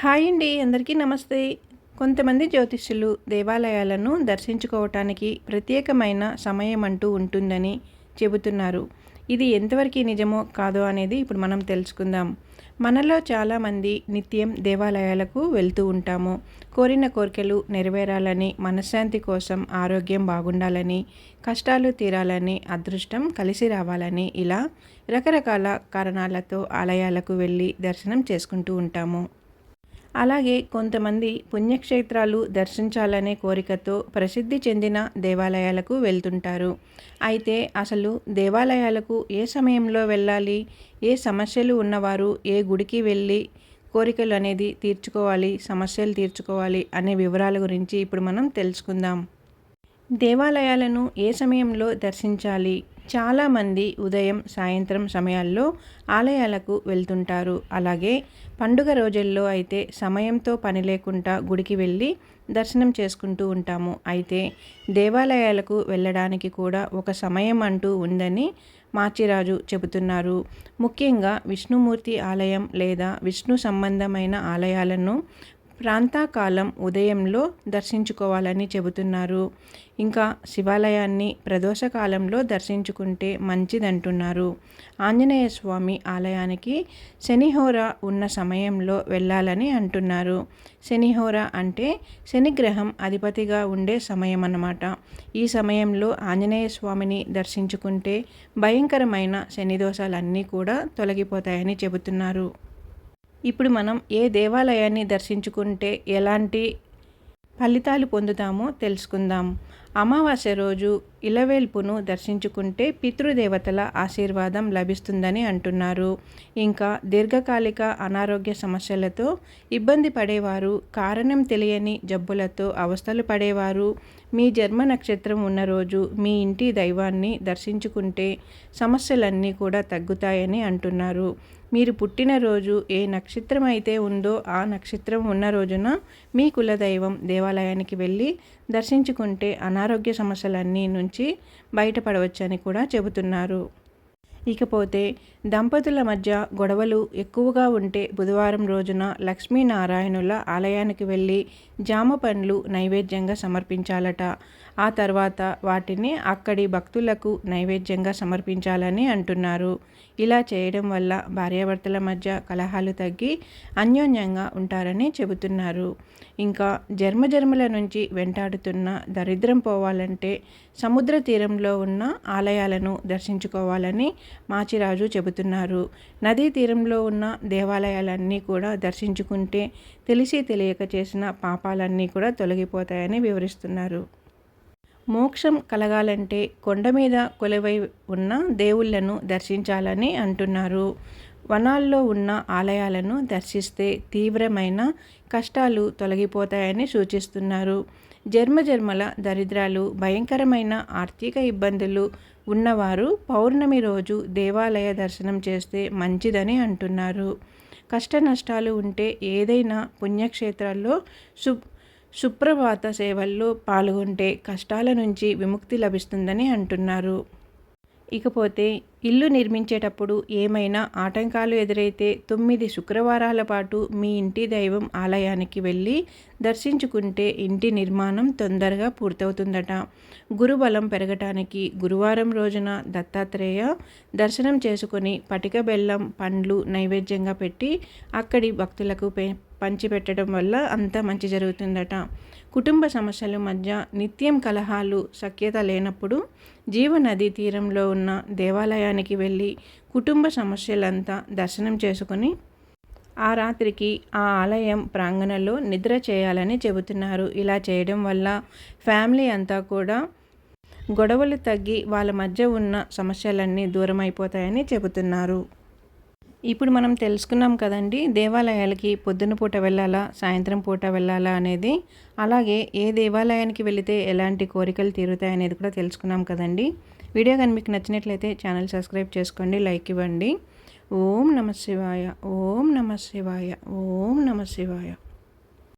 Hi అండి అందరికీ నమస్తే. కొంతమంది జ్యోతిష్యులు దేవాలయాలను దర్శించుకోవటానికి ప్రత్యేకమైన సమయం అంటూ ఉంటుందని చెబుతున్నారు. ఇది ఎంతవరకు నిజమో కాదో అనేది ఇప్పుడు మనం తెలుసుకుందాం. మనలో చాలామంది నిత్యం దేవాలయాలకు వెళ్తూ ఉంటాము. కోరిన కోరికలు నెరవేరాలని మనశ్శాంతి కోసం ఆరోగ్యం బాగుండాలని కష్టాలు తీరాలని అదృష్టం కలిసి రావాలని ఇలా రకరకాల కారణాలతో ఆలయాలకు వెళ్ళి దర్శనం చేసుకుంటూ ఉంటాము. అలాగే కొంతమంది పుణ్యక్షేత్రాలు దర్శించాలనే కోరికతో ప్రసిద్ధి చెందిన దేవాలయాలకు వెళ్తుంటారు. అయితే అసలు దేవాలయాలకు ఏ సమయంలో వెళ్ళాలి? ఏ సమస్యలు ఉన్నవారు ఏ గుడికి వెళ్ళి కోరికలు అనేది తీర్చుకోవాలి సమస్యలు తీర్చుకోవాలి అనే వివరాల గురించి ఇప్పుడు మనం తెలుసుకుందాం. దేవాలయాలను ఏ సమయంలో దర్శించాలి? చాలామంది ఉదయం సాయంత్రం సమయాల్లో ఆలయాలకు వెళ్తుంటారు. అలాగే పండుగ రోజుల్లో అయితే సమయంతో పని లేకుండా గుడికి వెళ్ళి దర్శనం చేసుకుంటూ ఉంటాము. అయితే దేవాలయాలకు వెళ్ళడానికి కూడా ఒక సమయం అంటూ ఉందని మాచిరాజు చెబుతున్నారు. ముఖ్యంగా విష్ణుమూర్తి ఆలయం లేదా విష్ణు సంబంధమైన ఆలయాలను ప్రాంతాకాలం ఉదయంలో దర్శించుకోవాలని చెబుతున్నారు. ఇంకా శివాలయాన్ని ప్రదోషకాలంలో దర్శించుకుంటే మంచిదంటున్నారు. ఆంజనేయ స్వామి ఆలయానికి శనిహోర ఉన్న సమయంలో వెళ్ళాలని అంటున్నారు. శనిహోర అంటే శనిగ్రహం అధిపతిగా ఉండే సమయం అన్నమాట ఈ సమయంలో ఆంజనేయ స్వామిని దర్శించుకుంటే భయంకరమైన శనిదోషాలన్నీ కూడా తొలగిపోతాయని చెబుతున్నారు. ఇప్పుడు మనం ఏ దేవాలయాన్ని దర్శించుకుంటే ఎలాంటి ఫలితాలు పొందుతామో తెలుసుకుందాం. అమావాస్య రోజు ఇలవేల్పును దర్శించుకుంటే పితృదేవతల ఆశీర్వాదం లభిస్తుందని అంటున్నారు. ఇంకా దీర్ఘకాలిక అనారోగ్య సమస్యలతో ఇబ్బంది పడేవారు కారణం తెలియని జబ్బులతో అవస్థలు పడేవారు. మీ జన్మ నక్షత్రం ఉన్న రోజు మీ ఇంటి దైవాన్ని దర్శించుకుంటే సమస్యలన్నీ కూడా తగ్గుతాయని అంటున్నారు. మీరు పుట్టినరోజు ఏ నక్షత్రం అయితే ఉందో ఆ నక్షత్రం ఉన్న రోజున మీ కులదైవం దేవాలయానికి వెళ్ళి దర్శించుకుంటే అనారోగ్య ఆరోగ్య సమస్యలన్నీ నుంచి బయటపడవచ్చని కూడా చెబుతున్నారు. ఇకపోతే దంపతుల మధ్య గొడవలు ఎక్కువగా ఉంటే బుధవారం రోజున లక్ష్మీనారాయణుల ఆలయానికి వెళ్ళి జామ పండ్లు నైవేద్యంగా సమర్పించాలట. ఆ తర్వాత వాటిని అక్కడి భక్తులకు నైవేద్యంగా సమర్పించాలని అంటున్నారు. ఇలా చేయడం వల్ల భార్యాభర్తల మధ్య కలహాలు తగ్గి అన్యోన్యంగా ఉంటారని చెబుతున్నారు. ఇంకా జన్మజన్మల నుంచి వెంటాడుతున్న దరిద్రం పోవాలంటే సముద్ర తీరంలో ఉన్న ఆలయాలను దర్శించుకోవాలని మాచిరాజు చెబుతున్నారు. నదీ తీరంలో ఉన్న దేవాలయాలన్నీ కూడా దర్శించుకుంటే తెలిసి తెలియక చేసిన పాపాలన్నీ కూడా తొలగిపోతాయని వివరిస్తున్నారు. మోక్షం కలగాలంటే కొండ మీద కొలువై ఉన్న దేవుళ్ళను దర్శించాలని అంటున్నారు. వనాల్లో ఉన్న ఆలయాలను దర్శిస్తే తీవ్రమైన కష్టాలు తొలగిపోతాయని సూచిస్తున్నారు. జన్మజన్మల దరిద్రాలు భయంకరమైన ఆర్థిక ఇబ్బందులు ఉన్నవారు పౌర్ణమి రోజు దేవాలయ దర్శనం చేస్తే మంచిదని అంటున్నారు. కష్ట నష్టాలు ఉంటే ఏదైనా పుణ్యక్షేత్రాల్లో సు సుప్రభాత సేవల్లో పాల్గొంటే కష్టాల నుంచి విముక్తి లభిస్తుందని అంటున్నారు. ఇకపోతే ఇల్లు నిర్మించేటప్పుడు ఏమైనా ఆటంకాలు ఎదురైతే తొమ్మిది శుక్రవారాల పాటు మీ ఇంటి దైవం ఆలయానికి వెళ్ళి దర్శించుకుంటే ఇంటి నిర్మాణం తొందరగా పూర్తవుతుందట. గురుబలం పెరగటానికి గురువారం రోజున దత్తాత్రేయ దర్శనం చేసుకొని పటిక బెల్లం పండ్లు నైవేద్యంగా పెట్టి అక్కడి భక్తులకు పంచిపెట్టడం వల్ల అంతా మంచి జరుగుతుందట. కుటుంబ సమస్యల మధ్య నిత్యం కలహాలు సఖ్యత లేనప్పుడు జీవనది తీరంలో ఉన్న దేవాలయానికి వెళ్ళి కుటుంబ సమస్యలంతా దర్శనం చేసుకొని ఆ రాత్రికి ఆ ఆలయం ప్రాంగణంలో నిద్ర చేయాలని చెబుతున్నారు. ఇలా చేయడం వల్ల ఫ్యామిలీ అంతా కూడా గొడవలు తగ్గి వాళ్ళ మధ్య ఉన్న సమస్యలన్నీ దూరమైపోతాయని చెబుతున్నారు. ఇప్పుడు మనం తెలుసుకున్నాం కదండి దేవాలయాలకి పొద్దున పూట వెళ్ళాలా సాయంత్రం పూట వెళ్ళాలా అనేది. అలాగే ఏ దేవాలయానికి వెళితే ఎలాంటి కోరికలు తీరుతాయి అనేది కూడా తెలుసుకున్నాం కదండి. వీడియో కానీ మీకు నచ్చినట్లయితే ఛానల్ సబ్స్క్రైబ్ చేసుకోండి లైక్ ఇవ్వండి. ఓం నమ శివాయ ఓం నమ శివాయ ఓం నమ శివాయ.